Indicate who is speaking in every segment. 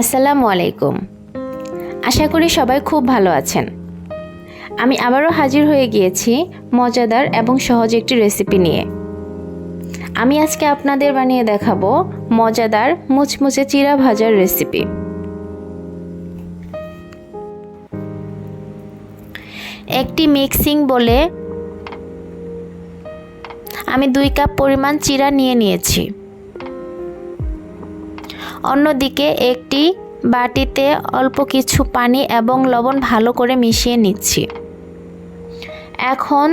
Speaker 1: আসসালামু আলাইকুম। আশা করি সবাই খুব ভালো আছেন। আমি আবারও হাজির হয়ে গিয়েছি মজাদার এবং সহজ একটি রেসিপি নিয়ে। আমি আজকে আপনাদের বানিয়ে দেখাবো মজাদার মুচমুচে চিরা ভাজার রেসিপি। একটি মিক্সিং বলে আমি দুই কাপ পরিমাণ চিরা নিয়ে নিয়েছি। অন্যদিকে একটি বাটিতে অল্প কিছু পানি এবং লবণ ভালো করে মিশিয়ে নিচ্ছি। এখন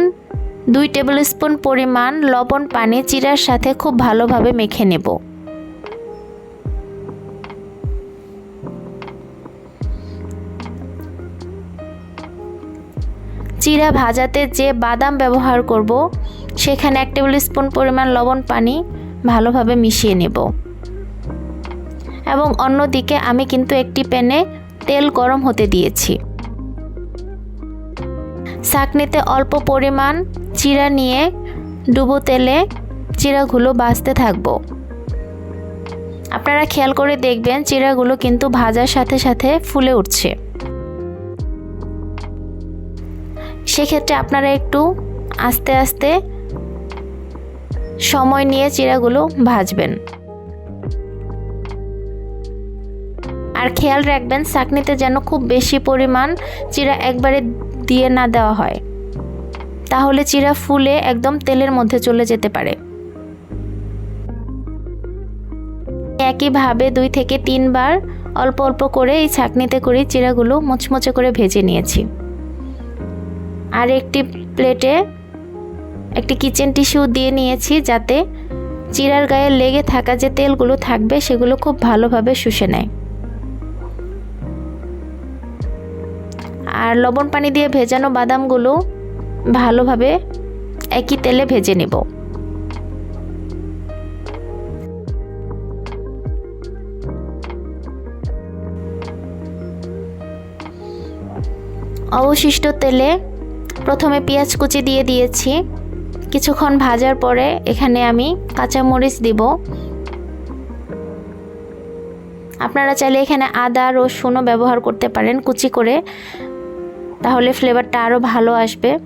Speaker 1: দুই টেবিল স্পুন পরিমাণ লবণ পানি চিরার সাথে খুব ভালোভাবে মেখে নেব। চিরা ভাজাতে যে বাদাম ব্যবহার করব, সেখানে এক টেবিল স্পুন পরিমাণ লবণ পানি ভালোভাবে মিশিয়ে নেব। এবং অন্যদিকে আমি কিন্তু একটি প্যানে তেল গরম হতে দিয়েছি। চাকনিতে অল্প পরিমাণ চিরা নিয়ে ডুবো তেলে চিরাগুলো বাজতে থাকব। আপনারা খেয়াল করে দেখবেন চিরাগুলো কিন্তু ভাজার সাথে সাথে ফুলে উঠছে। সেক্ষেত্রে আপনারা একটু আস্তে আস্তে সময় নিয়ে চিরাগুলো ভাজবেন। আর খেয়াল রাখবেন চাকনিতে যেন খুব বেশি পরিমাণ চিরা একবারে দিয়ে না দেওয়া হয়। তাহলে চিরা ফুলে একদম তেলের মধ্যে চলে যেতে পারে। একইভাবে দুই থেকে তিনবার অল্প অল্প করে এই ছাকনিতে করে চিরাগুলো মুচমুচে করে ভেজে নিয়েছি। আর একটি প্লেটে একটি কিচেন টিস্যু দিয়ে নিয়েছি যাতে চিরার গায়ে লেগে থাকা যে তেলগুলো থাকবে সেগুলো খুব ভালোভাবে শুষে নেয়। আর লবণ পানি দিয়ে ভেজানো বাদামগুলো ভালোভাবে একই তেলে ভেজে নেব। অবশিষ্ট তেলে প্রথমে পেঁয়াজ কুচি দিয়ে দিয়েছি। কিছুক্ষণ ভাজার পরে এখানে আমি কাঁচামরিচ দিব। আপনারা চাইলে এখানে আদা, রসুনও ব্যবহার করতে পারেন কুচি করে। তাহলে ফ্লেভারটা আরও ভালো আসবে।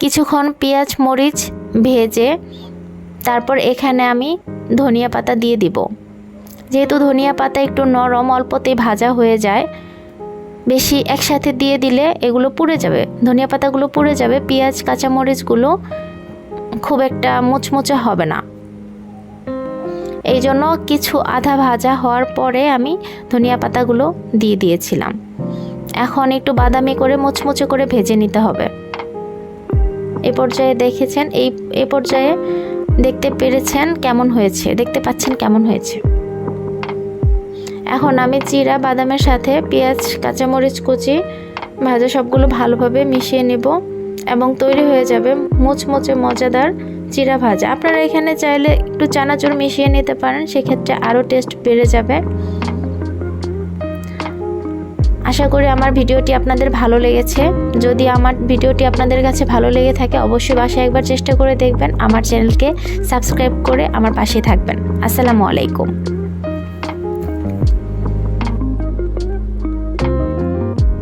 Speaker 1: কিছুক্ষণ পেঁয়াজ, মরিচ ভেজে তারপর এখানে আমি ধনিয়া পাতা দিয়ে দিব। যেহেতু ধনিয়া পাতা একটু নরম, অল্পতেই ভাজা হয়ে যায়, বেশি একসাথে দিয়ে দিলে এগুলো পুড়ে যাবে। ধনিয়া পাতাগুলো পুড়ে যাবে, পেঁয়াজ, কাঁচামরিচগুলো খুব একটা মুচমুচে হবে না। এই জন্য কিছু আধা ভাজা হওয়ার পরে আমি ধনিয়া পাতাগুলো দিয়ে দিয়েছিলাম। এখন একটু বাদামি করে মুচমুচে করে ভেজে নিতে হবে। এ পর্যায়ে দেখেছেন, এই, এ পর্যায়ে দেখতে পেরেছেন কেমন হয়েছে, দেখতে পাচ্ছেন কেমন হয়েছে। এখন আমি চিরা বাদামের সাথে পেঁয়াজ, কাঁচামরিচ কুচি, ভাজা সবগুলো ভালোভাবে মিশিয়ে নেব এবং তৈরি হয়ে যাবে মুচমুচে মজাদার চিরা ভাজা। আপনারা এখানে চাইলে একটু চানাচুর মিশিয়ে নিতে পারেন, সেক্ষেত্রে আরও টেস্ট বেড়ে যাবে। আশা করি আমার ভিডিওটি আপনাদের ভালো লেগেছে। যদি আমার ভিডিওটি আপনাদের কাছে ভালো লেগে থাকে, অবশ্যই বাসায় একবার চেষ্টা করে দেখবেন। আমার চ্যানেলকে সাবস্ক্রাইব করে আমার পাশে থাকবেন। আসসালামু আলাইকুম।